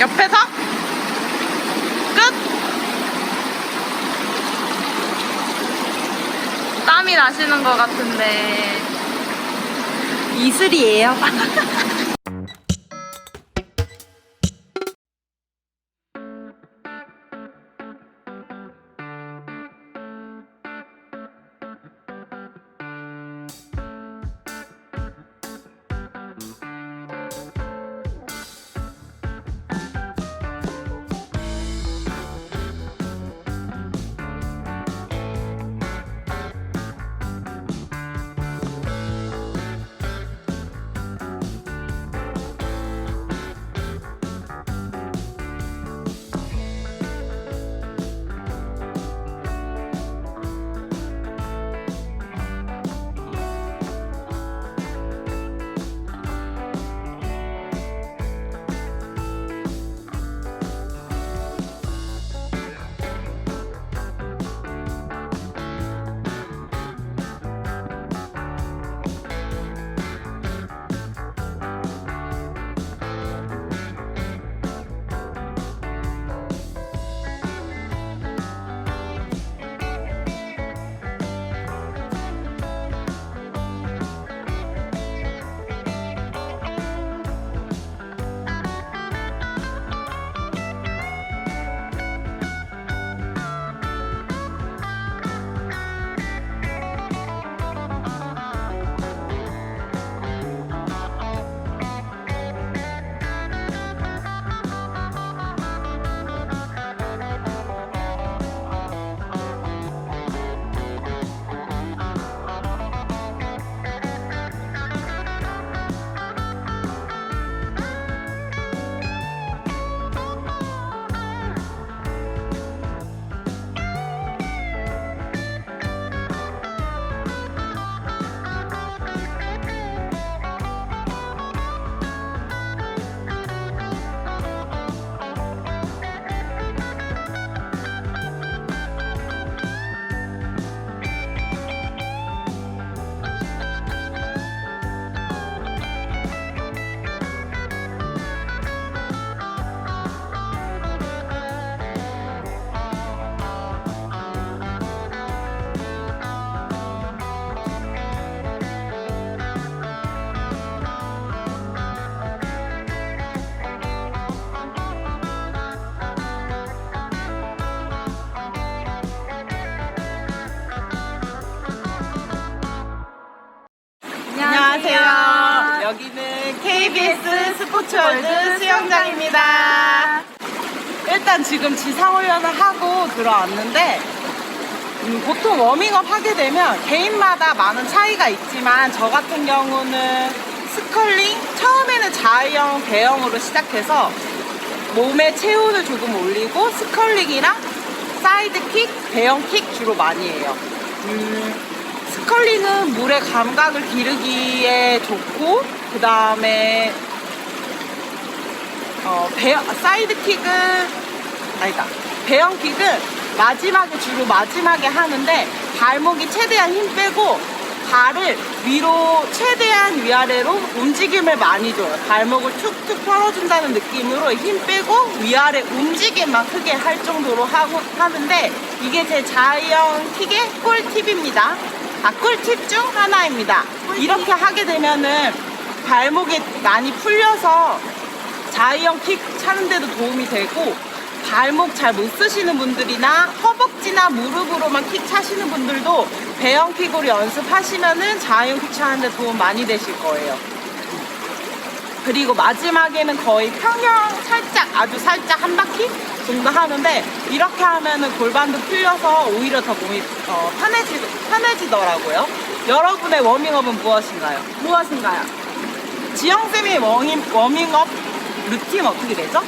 옆에서 끝. 땀이 나시는 것 같은데 이슬이에요. KBS 스포츠월드 수영장입니다. 일단 지금 지상훈련을 하고 들어왔는데 음, 보통 워밍업 하게 되면 개인마다 많은 차이가 있지만 저 같은 경우는 스컬링 처음에는 자유형 배영으로 시작해서 몸의 체온을 조금 올리고 스컬링이랑 사이드킥, 배영킥 주로 많이 해요. 음, 스컬링은 물의 감각을 기르기에 좋고 그 다음에 어, 배, 사이드킥은 아니다. 배영킥은 마지막에 주로 마지막에 하는데 발목이 최대한 힘 빼고 발을 위로 최대한 위아래로 움직임을 많이 줘요. 발목을 툭툭 펴준다는 느낌으로 힘 빼고 위아래 움직임만 크게 할 정도로 하고 하는데 이게 제 자이형 킥의 꿀팁입니다. 아, 꿀팁 중 하나입니다. 이렇게 하게 되면은 발목이 많이 풀려서 자유형 킥 차는데도 도움이 되고 발목 잘 못 쓰시는 분들이나 허벅지나 무릎으로만 킥 차시는 분들도 배영 킥으로 연습하시면은 자유형 킥 차는데 도움 많이 되실 거예요. 그리고 마지막에는 거의 평형 살짝 아주 살짝 한 바퀴 정도 하는데 이렇게 하면은 골반도 풀려서 오히려 더 몸이 어, 편해지, 편해지더라고요. 여러분의 워밍업은 무엇인가요? 무엇인가요? 지영쌤의 워밍, 워밍업 루틴 어떻게 되죠?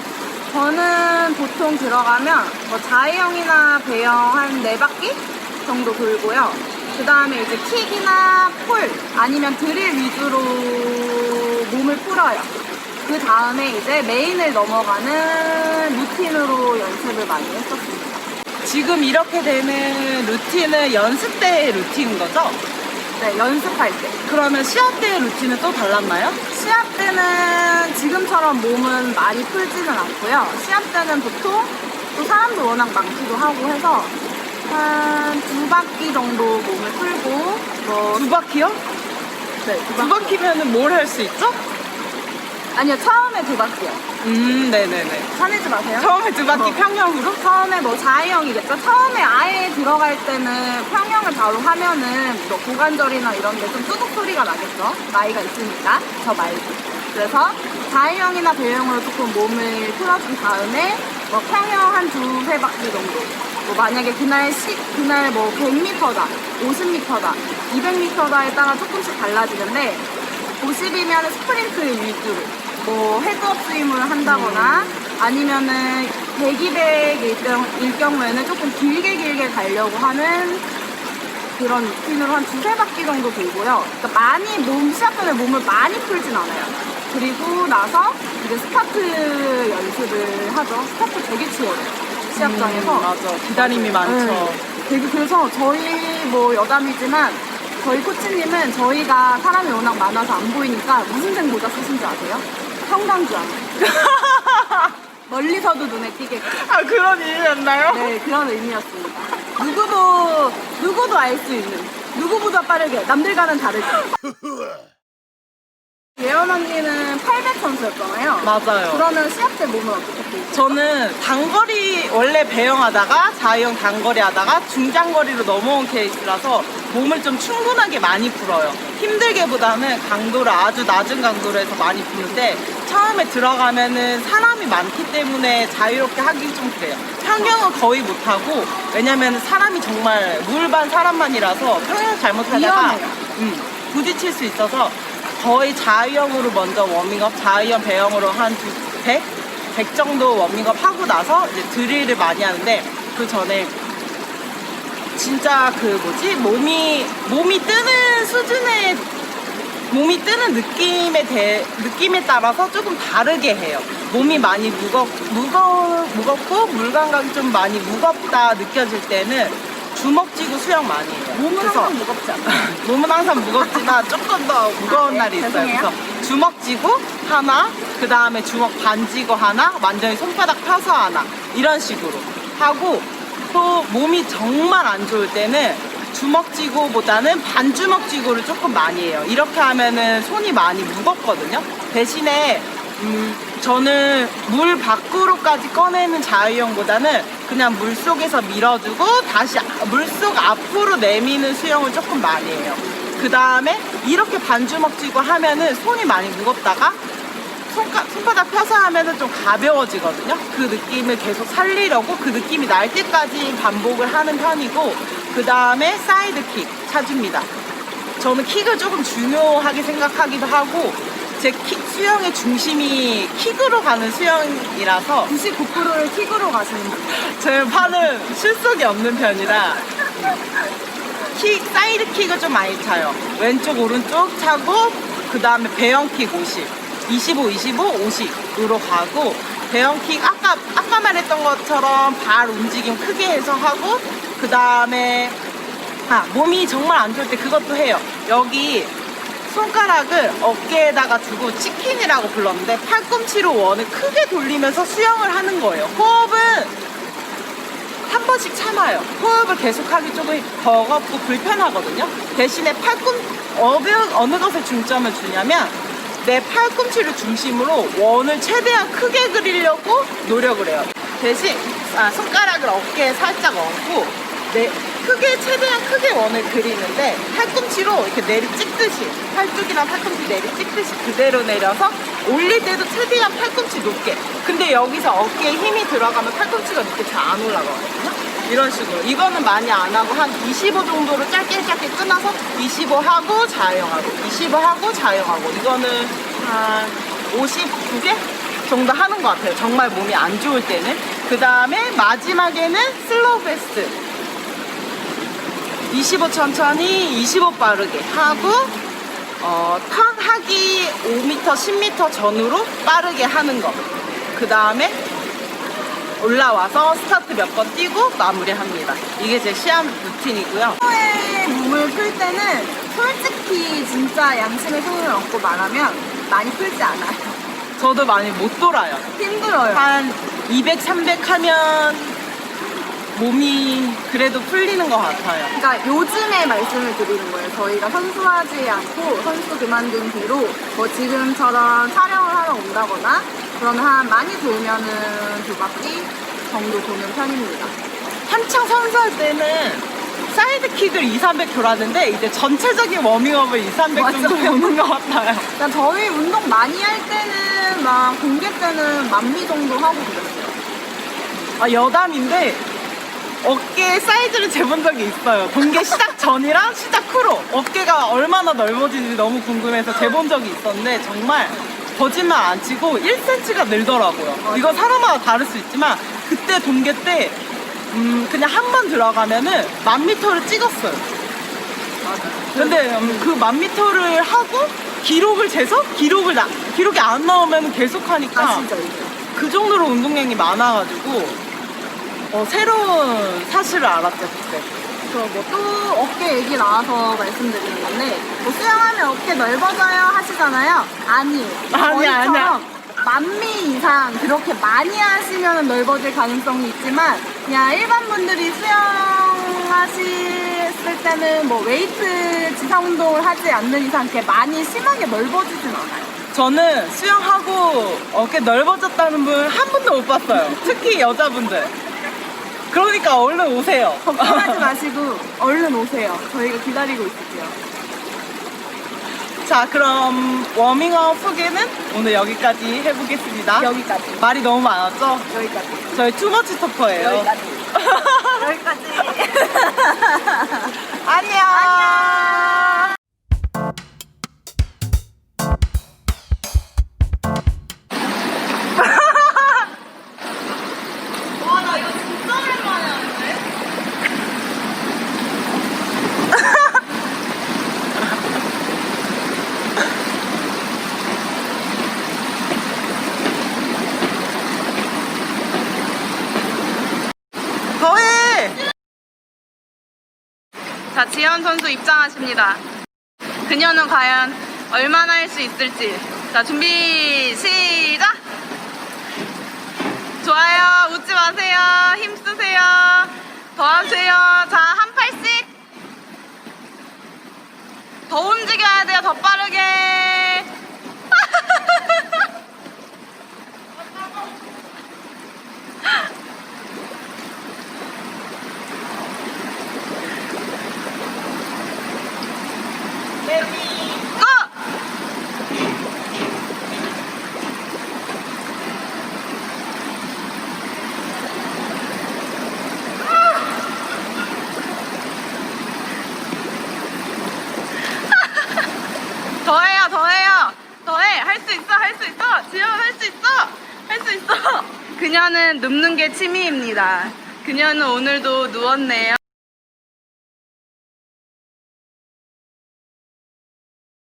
저는 보통 들어가면 뭐 자해형이나 배영 한네 바퀴 정도 돌고요. 그 다음에 이제 킥이나 폴 아니면 드릴 위주로 몸을 풀어요. 그 다음에 이제 메인을 넘어가는 루틴으로 연습을 많이 했었습니다. 지금 이렇게 되는 루틴은 연습 때의 루틴인 거죠? 네, 연습할 때. 그러면 시합 때의 루틴은 또 달랐나요? 시합 때는 지금처럼 몸은 많이 풀지는 않고요. 시합 때는 보통 또 사람도 워낙 많기도 하고 해서 한 두 바퀴 정도 몸을 풀고 뭐 두 바퀴요? 네, 두 두 바퀴. 바퀴면은 뭘 할 수 있죠? 아니요, 처음에 두 바퀴요. 음, 네네네. 화내지 마세요. 처음에 두 바퀴 어. 평형으로? 처음에 뭐 자해형이겠죠. 처음에 아예 들어갈 때는 평형을 바로 하면은 뭐 고관절이나 이런 데 좀 뚜둑 소리가 나겠죠. 나이가 있으니까 저 말고. 그래서 자해형이나 배형으로 조금 몸을 풀어준 다음에 뭐 평형 한 두세 바퀴 정도. 뭐 만약에 그날 시, 그날 뭐 100m다, 50m다, 200m다에 따라 조금씩 달라지는데 50이면 스프린트 위주로 뭐 헤드업 스윙을 한다거나 아니면은 100, 200일 경우- 일 경우에는 조금 길게 길게 가려고 하는 그런 루틴으로 한 두세 바퀴 정도 돌고요. 그러니까 많이 몸, 시합 전에 몸을 많이 풀진 않아요. 그리고 나서 이제 스타트 연습을 하죠. 스타트 되게 치열해요. 시합장에서. 음, 맞아. 기다림이 많죠. 네. 되게 그래서 저희 뭐 여담이지만 저희 코치님은 저희가 사람이 워낙 많아서 안 보이니까 무슨 색 모자 쓰신 줄 아세요? 형광주안. 멀리서도 눈에 띄게끔. 아, 그런 일이었나요? 네, 그런 의미였습니다. 누구도 누구도 알 수 있는 누구보다 빠르게 남들과는 다르게. 예언 언니는 800 선수였잖아요. 맞아요. 그러면 시합 때 몸을 어떻게 풀죠? 저는 단거리 원래 배영하다가 자유형 단거리 하다가 중장거리로 넘어온 케이스라서 몸을 좀 충분하게 많이 풀어요. 힘들게보다는 강도를 아주 낮은 강도로 해서 많이 푸는데 처음에 들어가면은 사람이 많기 때문에 자유롭게 하기 좀 그래요. 평형은 거의 못하고 왜냐면 사람이 정말 물반 사람만이라서 평형 잘못하다가. 음, 부딪힐 수 있어서 거의 자유형으로 먼저 워밍업, 자유형 배영으로 한 두, 100? 100 정도 워밍업 하고 나서 이제 드릴을 많이 하는데 그 전에 진짜 그 뭐지? 몸이, 몸이 뜨는 수준의 몸이 뜨는 느낌에 대, 느낌에 따라서 조금 다르게 해요. 몸이 많이 무겁, 무거, 무겁고 물 감각이 좀 많이 무겁다 느껴질 때는 주먹 쥐고 수영 많이 해요. 몸은 그래서 항상 무겁지 않아요? 몸은 항상 무겁지만 조금 더 무거운 아, 네? 날이 있어요. 죄송해요. 그래서 주먹 쥐고 하나, 그 다음에 주먹 반 쥐고 하나, 완전히 손바닥 펴서 하나 이런 식으로 하고 또 몸이 정말 안 좋을 때는 주먹 쥐고보다는 반 주먹 쥐고를 조금 많이 해요. 이렇게 하면은 손이 많이 무겁거든요. 대신에 음, 저는 물 밖으로까지 꺼내는 자유형보다는 그냥 물 속에서 밀어주고 다시 물 속 앞으로 내미는 수영을 조금 많이 해요. 그 다음에 이렇게 반주먹 쥐고 하면은 손이 많이 무겁다가 손가, 손바닥 펴서 하면은 좀 가벼워지거든요. 그 느낌을 계속 살리려고 그 느낌이 날 때까지 반복을 하는 편이고 그 다음에 사이드킥 차줍니다. 저는 킥을 조금 중요하게 생각하기도 하고 제 킥, 수영의 중심이 킥으로 가는 수영이라서 99%를 킥으로 가시는 분. 제 팔은 실속이 없는 편이라 킥, 사이드 킥을 좀 많이 차요. 왼쪽, 오른쪽 차고, 그 다음에 배영 킥 50. 25, 25, 50으로 가고, 배영킥, 아까, 아까 말했던 것처럼 발 움직임 크게 해서 하고, 그 다음에, 아, 몸이 정말 안 좋을 때 그것도 해요. 여기 손가락을 어깨에다가 두고 치킨이라고 불렀는데, 팔꿈치로 원을 크게 돌리면서 수영을 하는 거예요. 호흡은 한 번씩 참아요. 호흡을 계속하기 조금 버겁고 불편하거든요. 대신에 팔꿈 어느 어느 것에 중점을 주냐면 내 팔꿈치를 중심으로 원을 최대한 크게 그리려고 노력을 해요. 대신 아, 손가락을 어깨에 살짝 얹고 내 크게 최대한 크게 원을 그리는데 팔꿈치로 이렇게 내리 찍듯이 팔뚝이나 팔꿈치 내리 찍듯이 그대로 내려서 올릴 때도 최대한 팔꿈치 높게 근데 여기서 어깨에 힘이 들어가면 팔꿈치가 이렇게 잘 안 올라가거든요 이런 식으로. 이거는 많이 안 하고 한 25 정도로 짧게 짧게 끊어서 25 하고 자영하고 25 하고 자영하고. 이거는 한 52개 정도 하는 것 같아요. 정말 몸이 안 좋을 때는. 그 다음에 마지막에는 슬로우 베스트. 25 천천히 25 빠르게 하고 어, 턴 하기 5m 10m 전후로 빠르게 하는 거그 다음에 올라와서 스타트 몇 번 뛰고 마무리합니다 이게 제 시합 루틴이고요 평소에 몸을 풀 때는 솔직히 진짜 양심의 손을 얹고 말하면 많이 풀지 않아요. 저도 많이 못 돌아요. 힘들어요. 한 200, 300 하면 몸이 그래도 풀리는 것 같아요. 그러니까 요즘에 말씀을 드리는 거예요. 저희가 선수하지 않고 선수 그만둔 뒤로 뭐 지금처럼 촬영을 하러 온다거나 그러면 한 많이 돌면은 두 바퀴 정도 도는 편입니다. 한창 선수할 때는 사이드킥을 2, 300 돌았는데 이제 전체적인 워밍업을 2, 300 정도 맞아요. 도는 것 같아요. 그러니까 저희 운동 많이 할 때는 막 공개 때는 만미 정도 하고 그랬어요. 아, 여담인데 어깨 사이즈를 재본 적이 있어요. 동계 시작 전이랑 시작 후로 어깨가 얼마나 넓어지는지 너무 궁금해서 재본 적이 있었는데 정말 거짓말 안 치고 1cm가 늘더라고요. 이거 사람마다 다를 수 있지만 그때 동계 때 음, 그냥 한 번 들어가면은 만 미터를 찍었어요. 근데 음, 그만 미터를 하고 기록을 재서 기록을 나, 기록이 안 나오면 계속 하니까 아시죠 이제? 그 정도로 운동량이 많아가지고 어, 새로운 사실을 알았죠 그때. 저뭐또 어깨 얘기 나와서 말씀드리는 건데 뭐 수영하면 어깨 넓어져요 하시잖아요. 아니. 아니야, 아니야. 만미 이상 그렇게 많이 하시면 넓어질 가능성이 있지만 그냥 일반 분들이 수영하셨을 때는 뭐 웨이트 지상 운동을 하지 않는 이상 이렇게 많이 심하게 넓어지진 않아요. 저는 수영하고 어깨 넓어졌다는 분 한 분도 못 봤어요. 특히 여자분들. 그러니까 얼른 오세요. 걱정하지 마시고 얼른 오세요. 저희가 기다리고 있을게요. 자 그럼 워밍업 소개는 오늘 여기까지 해보겠습니다. 여기까지. 말이 너무 많았죠? 여기까지. 저희 투머치 토커예요. 여기까지. 여기까지. 안녕. 안녕. 지현 선수 입장하십니다. 그녀는 과연 얼마나 할 수 있을지. 자, 준비, 시작! 좋아요. 웃지 마세요. 힘 쓰세요. 더 하세요. 자, 한 팔씩. 더 움직여야 돼요. 더 빠르게. 고! 더해요, 더해요. 더해. 할 수 있어, 할 수 있어. 지현 할 수 있어. 할 수 있어. 그녀는 눕는 게 취미입니다. 그녀는 오늘도 누웠네요.